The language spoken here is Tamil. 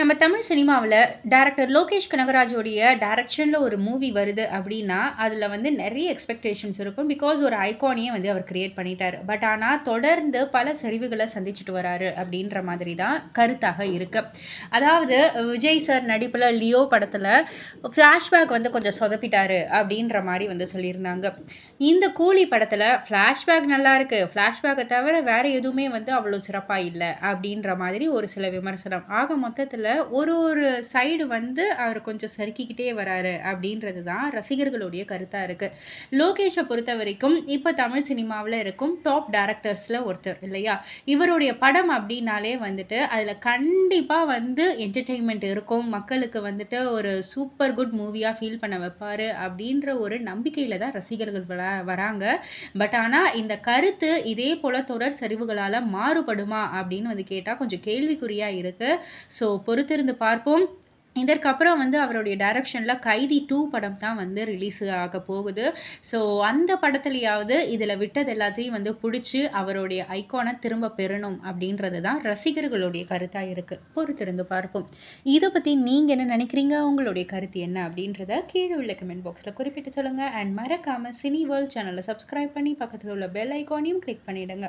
நம்ம தமிழ் சினிமாவில் டேரக்டர் லோகேஷ் கனகராஜோடைய டேரக்ஷனில் ஒரு மூவி வருது அப்படின்னா அதில் வந்து நிறைய எக்ஸ்பெக்டேஷன்ஸ் இருக்கும். பிகாஸ் ஒரு ஐகானியை வந்து அவர் கிரியேட் பண்ணிட்டார். பட் ஆனால் தொடர்ந்து பல சரிவுகளை சந்திச்சுட்டு வராரு அப்படின்ற மாதிரி தான் கருத்தாக இருக்கு. அதாவது விஜய் சார் நடிப்பில் லியோ படத்தில் ஃப்ளாஷ்பேக் வந்து கொஞ்சம் சொதப்பிட்டாரு அப்படின்ற மாதிரி வந்து சொல்லியிருந்தாங்க. இந்த கூலி படத்தில் ஃப்ளாஷ்பேக் நல்லா இருக்கு. ஃப்ளாஷ்பேக்கை தவிர வேறு எதுவுமே வந்து அவ்வளோ சிறப்பாக இல்லை அப்படின்ற மாதிரி ஒரு சில விமர்சனம். ஆக மொத்தத்தில் ஒரு ஒரு சைடு வந்து அவர் கொஞ்சம் சறுக்கிக்கிட்டே வராரு அப்படின்றது தான் ரசிகர்களுடைய கருத்தாக இருக்குது லோகேஷை பொறுத்த வரைக்கும் இப்போ தமிழ் சினிமாவில் இருக்கும் டாப் டேரக்டர்ஸில் ஒருத்தர் இல்லையா? இவருடைய படம் அப்படின்னாலே வந்துட்டு அதில் கண்டிப்பாக வந்து என்டர்டெயின்மெண்ட் இருக்கும். மக்களுக்கு வந்துட்டு ஒரு சூப்பர் குட் மூவியாக ஃபீல் பண்ண வைப்பார் அப்படின்ற ஒரு நம்பிக்கையில் தான் ரசிகர்கள் வர வராங்க. பட் ஆனால் இந்த கருத்து இதே போல் தொடர் சரிவுகளால் மாறுபடுமா அப்படின்னு வந்து கேட்டால் கொஞ்சம் கேள்விக்குறியாக இருக்குது ஸோ பொறுத்திருந்து பார்ப்போம். இதற்கப்புறம் வந்து அவருடைய டைரக்ஷனில் கைதி டூ படம் தான் வந்து ரிலீஸ் ஆக போகுது. ஸோ அந்த படத்துலையாவது இதில் விட்டது எல்லாத்தையும் வந்து பிடிச்சி அவருடைய ஐக்கானை திரும்ப பெறணும் அப்படின்றது தான் ரசிகர்களுடைய கருத்தாக இருக்குது பொறுத்திருந்து பார்ப்போம். இதை பற்றி நீங்கள் என்ன நினைக்கிறீங்க? உங்களுடைய கருத்து என்ன அப்படின்றத கீழே உள்ள கமெண்ட் பாக்ஸில் குறிப்பிட்டு சொல்லுங்கள் அண்ட் மறக்காமல் சினி வேர்ல்ட் சேனலை சப்ஸ்கிரைப் பண்ணி பக்கத்தில் உள்ள பெல் ஐக்கானையும் கிளிக் பண்ணிவிடுங்க